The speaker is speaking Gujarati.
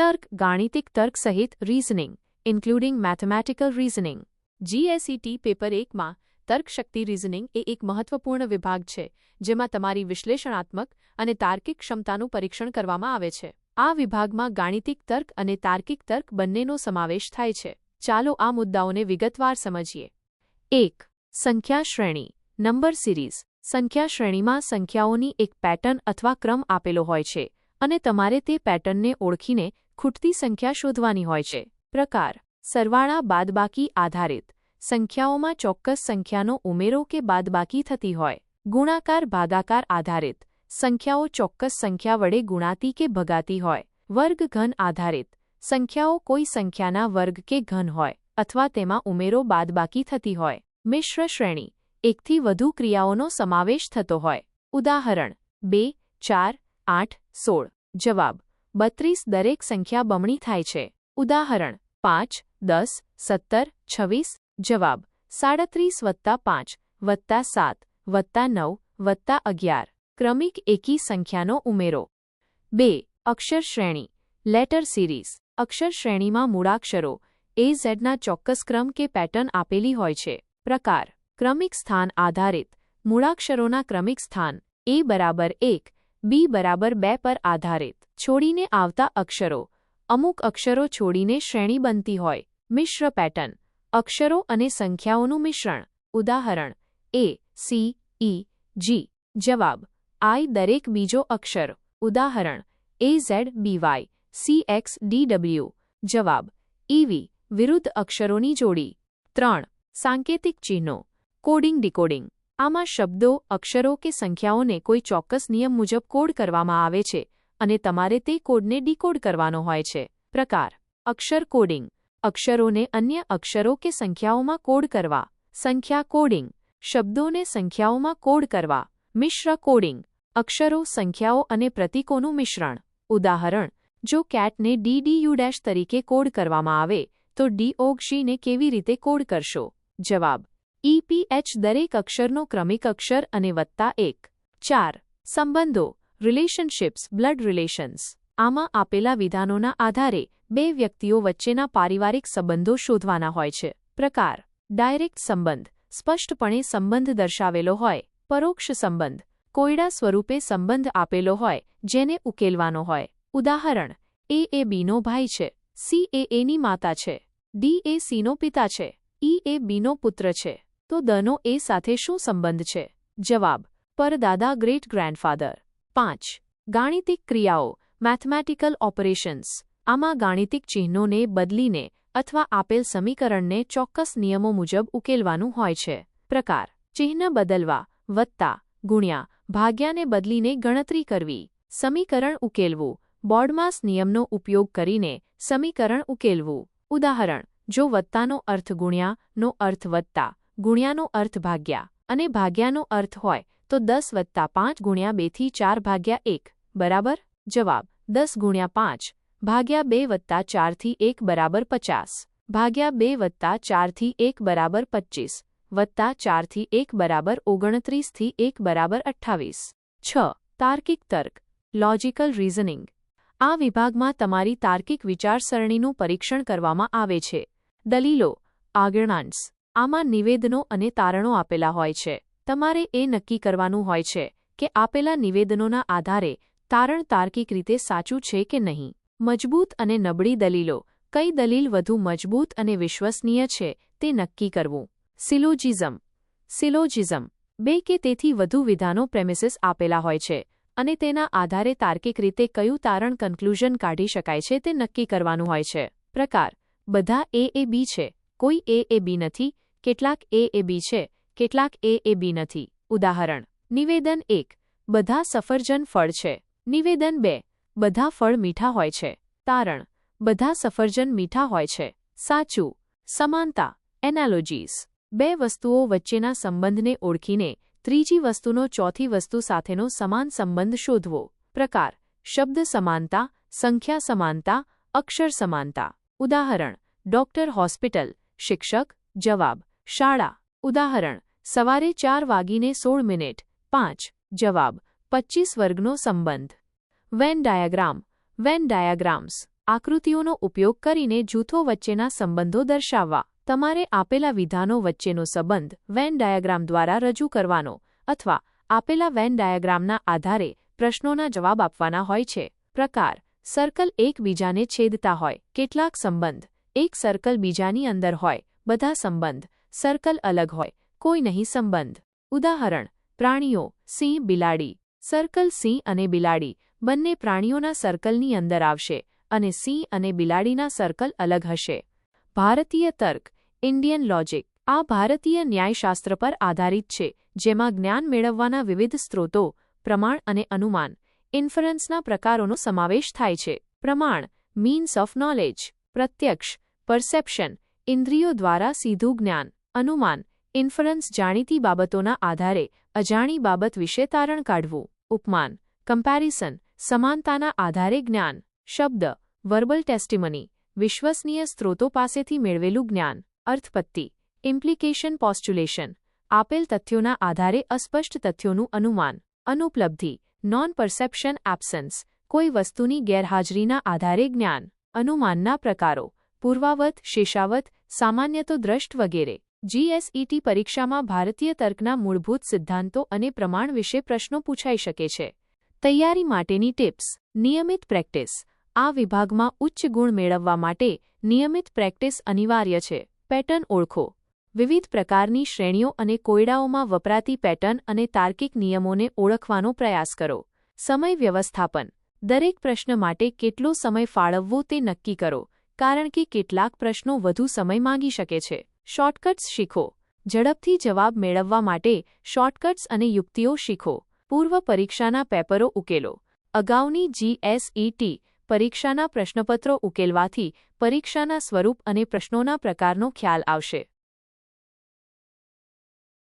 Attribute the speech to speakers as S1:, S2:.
S1: તર્ક, ગાણિતિક તર્ક સહિત reasoning including mathematical reasoning GSET paper એકમાં તર્કશક્તિ રીઝનિંગ એ એક મહત્વપૂર્ણ વિભાગ છે, જેમાં તમારી વિશ્લેષણાત્મક અને તાર્કિક ક્ષમતાનું પરીક્ષણ કરવામાં આવે છે. આ વિભાગમાં ગાણિતિક તર્ક અને તાર્કિક તર્ક બંનેનો સમાવેશ થાય છે. ચાલો આ મુદ્દાઓને વિગતવાર સમજીએ. એક, સંખ્યા શ્રેણી, નંબર સિરીઝ. સંખ્યા શ્રેણીમાં સંખ્યાઓની એક પેટર્ન અથવા ક્રમ આપેલો હોય છે અને તમારે તે પેટર્નને ઓળખીને ખૂટતી સંખ્યા શોધવાની હોય છે. પ્રકાર. સરવાળા બાદબાકી આધારિત. સંખ્યાઓમાં ચોક્કસ સંખ્યાનો ઉમેરો કે બાદબાકી થતી હોય. ગુણાકાર ભાગાકાર આધારિત. સંખ્યાઓ ચોક્કસ સંખ્યા વડે ગુણાતી કે ભગાતી હોય. વર્ગ ઘન આધારિત. સંખ્યાઓ કોઈ સંખ્યાના વર્ગ કે ઘન હોય અથવા તેમાં ઉમેરો બાદબાકી થતી હોય. મિશ્ર શ્રેણી. એકથી વધુ ક્રિયાઓનો સમાવેશ થતો હોય. ઉદાહરણ. બે, ચાર, આઠ, સોળ. જવાબ. બત્રીસ દરેક સંખ્યા બમણી થાય છે. ઉદાહરણ, પાંચ, દસ, સત્તર, છવ્વીસ, જવાબ, સાડત્રીસ વત્તા પાંચ, વત્તા સાત, વત્તા નવ, વત્તા અગિયાર. ક્રમિક એકી સંખ્યાનો ઉમેરો. બે, અક્ષર શ્રેણી, લેટર સિરીઝ. અક્ષર શ્રેણીમાં મૂળાક્ષરો, એ ઝેડના ચોક્કસ ક્રમ કે પેટર્ન આપેલી હોય છે. પ્રકાર, ક્રમિક સ્થાન આધારિત. મૂળાક્ષરોના ક્રમિક સ્થાન, એ બરાબર એક, બી બરાબર બે પર આધારિત. છોડીને આવતા અક્ષરો. અમુક અક્ષરો છોડીને શ્રેણી બનતી હોય. મિશ્ર પેટર્ન. અક્ષરો અને સંખ્યાઓનું મિશ્રણ. ઉદાહરણ. A, C, E, G. જવાબ. આઈ દરેક બીજો અક્ષર. ઉદાહરણ. A, Z BY C, X DW જવાબ. ઈવી વિરુદ્ધ અક્ષરોની જોડી. ત્રણ. સાંકેતિક ચિહ્નો. Coding decoding. આમાં શબ્દો, અક્ષરો કે સંખ્યાઓને કોઈ ચોક્કસ નિયમ મુજબ કોડ કરવામાં આવે છે. અને તમારે તે કોડને ડીકોડ કરવાનો હોય છે. પ્રકાર. અક્ષર કોડિંગ. અક્ષરોને અન્ય અક્ષરો કે સંખ્યાઓમાં કોડ કરવા. સંખ્યા કોડિંગ. શબ્દોને સંખ્યાઓમાં કોડ કરવા. મિશ્ર કોડિંગ. અક્ષરો, સંખ્યાઓ અને પ્રતીકોનું મિશ્રણ. ઉદાહરણ. જો કેટને ડીડીયુ ડેશ તરીકે કોડ કરવામાં આવે, તો ડીઓગશીને કેવી રીતે કોડ કરશો? જવાબ. ઈપીએચ દરેક અક્ષરનો ક્રમિક અક્ષર અને વત્તા એક. ચાર. સંબંધો. Relationships, blood relations. આમાં આપેલા વિધાનોના આધારે બે વ્યક્તિઓ વચ્ચેના પારિવારિક સંબંધો શોધવાના હોય છે. પ્રકાર. ડાયરેક્ટ સંબંધ. સ્પષ્ટપણે સંબંધ દર્શાવેલો હોય. પરોક્ષ સંબંધ. કોયડા સ્વરૂપે સંબંધ આપેલો હોય, જેને ઉકેલવાનો હોય. ઉદાહરણ. એ એ બીનો ભાઈ છે. સી એ એની માતા છે. ડી એ સીનો પિતા છે. ઈ એ બીનો પુત્ર છે. તો દનો એ સાથે શું સંબંધ છે? જવાબ. પરદાદા ગ્રેટ ગ્રેન્ડફાધર પાંચ. ગાણિતિક ક્રિયાઓ મેથમેટિકલ ઓપરેશન્સ આમાં ગાણિતિક ચિહ્નોને બદલીને અથવા આપેલ સમીકરણને ચોક્કસ નિયમો મુજબ ઉકેલવાનું હોય છે. પ્રકાર. ચિહ્ન બદલવા, વત્તા, ગુણ્યા, ભાગ્યાને બદલીને ગણતરી કરવી. સમીકરણ ઉકેલવું. બોર્ડમાસ નિયમનો ઉપયોગ કરીને સમીકરણ ઉકેલવું. ઉદાહરણ. જો વત્તાનો અર્થ ગુણ્યાનો અર્થ વત્તા, ગુણ્યાનો અર્થ ભાગ્યા અને ભાગ્યાનો અર્થ હોય તો દસ વત્તા પાંચ ગુણ્યા બેથી ચાર ભાગ્યા એક, બરાબર? જવાબ, દસ ગુણ્યા પાંચ, ભાગ્યા બે વત્તા ચારથી એક બરાબર પચાસ, ભાગ્યા બે વત્તા ચારથી એક બરાબર પચ્ચીસ વત્તા ચારથી એક બરાબર ઓગણત્રીસથી એક બરાબર અઠ્ઠાવીસ. છ, તાર્કિક તર્ક લોજિકલ રીઝનિંગ આ વિભાગમાં તમારી તાર્કિક વિચારસરણીનું પરીક્ષણ કરવામાં આવે છે. દલીલો આગણાંશ આમાં નિવેદનો અને તારણો આપેલા હોય છે. તમારે એ નક્કી કરવાનું હોય છે કે આપેલા નિવેદનોના આધારે તારણ તાર્કિક રીતે સાચું છે કે નહીં. મજબૂત અને નબળી દલીલો. કઈ દલીલ વધુ મજબૂત અને વિશ્વસનીય છે તે નક્કી કરવું. સિલોજિઝમ. સિલોજિઝમ. બે કે તેથી વધુ વિધાનો પ્રેમિસિસ આપેલા હોય છે અને તેના આધારે તાર્કિક રીતે કયું તારણ કન્ક્લુઝન કાઢી શકાય છે તે નક્કી કરવાનું હોય છે. પ્રકાર. બધા એ એ બી છે. કોઈ એ એ બી નથી. કેટલાક એ એ બી છે. કેટલાક એ એ બી નથી. ઉદાહરણ, નિવેદન એક, બધા સફરજન ફળ છે. નિવેદન બે, બધા ફળ મીઠા હોય છે. તારણ, બધા સફરજન મીઠા હોય છે. સાચું, સમાનતા એનાલોજીસ બે વસ્તુઓ વચ્ચેના સંબંધને ઓળખીને ત્રીજી વસ્તુનો ચોથી વસ્તુ સાથેનો સમાન સંબંધ શોધવો. પ્રકાર, શબ્દ સમાનતા, સંખ્યા સમાનતા, અક્ષર સમાનતા. ઉદાહરણ, ડોક્ટર હોસ્પિટલ, શિક્ષક, જવાબ, શાળા. ઉદાહરણ સવારે ચાર વાગીને સોળ મિનિટ. પાંચ. જવાબ, પચ્ચીસ વર્ગનો સંબંધ. વેન ડાયાગ્રામ વેન ડાયાગ્રામ્સ આકૃતિઓનો ઉપયોગ કરીને જૂથો વચ્ચેના સંબંધો દર્શાવવા. તમારે આપેલા વિધાનો વચ્ચેનો સંબંધ વેન ડાયાગ્રામ દ્વારા રજૂ કરવાનો અથવા આપેલા વેન ડાયાગ્રામના આધારે પ્રશ્નોના જવાબ આપવાના હોય છે. પ્રકાર સર્કલ એકબીજાને છેદતા હોય. કેટલાક સંબંધ, એક સર્કલ બીજાની અંદર હોય. બધા સંબંધ સર્કલ અલગ હોય. કોઈ નહીં સંબંધ. ઉદાહરણ, પ્રાણીઓ, સિંહ, બિલાડી. સર્કલ સિંહ અને બિલાડી બંને પ્રાણીઓના સર્કલની અંદર આવશે અને સિંહ અને બિલાડીના સર્કલ અલગ હશે. ભારતીય તર્ક, ઇન્ડિયન લોજિક. આ ભારતીય ન્યાયશાસ્ત્ર પર આધારિત છે, જેમાં જ્ઞાન મેળવવાના વિવિધ સ્ત્રોતો, પ્રમાણ અને અનુમાન, ઇન્ફરન્સના પ્રકારોનો સમાવેશ થાય છે. પ્રમાણ મીન્સ ઓફ નોલેજ પ્રત્યક્ષ પરસેપ્શન ઇન્દ્રિયો દ્વારા સીધું જ્ઞાન. અનુમાન ઇન્ફરન્સ જાણીતી બાબતોના આધારે અજાણી બાબત વિશે તારણ કાઢવું. ઉપમાન. કમ્પેરિસન સમાનતાના આધારે જ્ઞાન. શબ્દ. Verbal testimony. વિશ્વસનીય સ્ત્રોતો પાસેથી મેળવેલું જ્ઞાન. અર્થપત્તિ. Implication postulation. આપેલ તથ્યોના આધારે અસ્પષ્ટ તથ્યોનું અનુમાન. અનુપલબ્ધિ. Non perception absence. કોઈ વસ્તુની ગેરહાજરીના આધારે જ્ઞાન. અનુમાનના પ્રકારો. પૂર્વાવત, શેષાવત, સામાન્યતો દ્રષ્ટ વગેરે. જીએસઈટી પરીક્ષામાં ભારતીય તર્કના મૂળભૂત સિદ્ધાંતો અને પ્રમાણ વિશે પ્રશ્નો પૂછાઈ શકે છે. તૈયારી માટેની ટિપ્સ. નિયમિત પ્રેક્ટિસ. આ વિભાગમાં ઉચ્ચ ગુણ મેળવવા માટે નિયમિત પ્રેક્ટિસ અનિવાર્ય છે. પેટર્ન ઓળખો. વિવિધ પ્રકારની શ્રેણીઓ અને કોયડાઓમાં વપરાતી પેટર્ન અને તાર્કિક નિયમોને ઓળખવાનો પ્રયાસ કરો. સમય વ્યવસ્થાપન. દરેક પ્રશ્ન માટે કેટલો સમય ફાળવવો તે નક્કી કરો, કારણ કે કેટલાક પ્રશ્નો વધુ સમય માંગી શકે છે. શોર્ટકટ્સ શીખો. ઝડપથી જવાબ મેળવવા માટે શોર્ટકટ્સ અને યુક્તિઓ શીખો. પૂર્વ પરીક્ષાના પેપરો ઉકેલો. અગાઉની જીએસઈટી પરીક્ષાના પ્રશ્નપત્રો ઉકેલવાથી પરીક્ષાના સ્વરૂપ અને પ્રશ્નોના પ્રકારનો ખ્યાલ આવશે.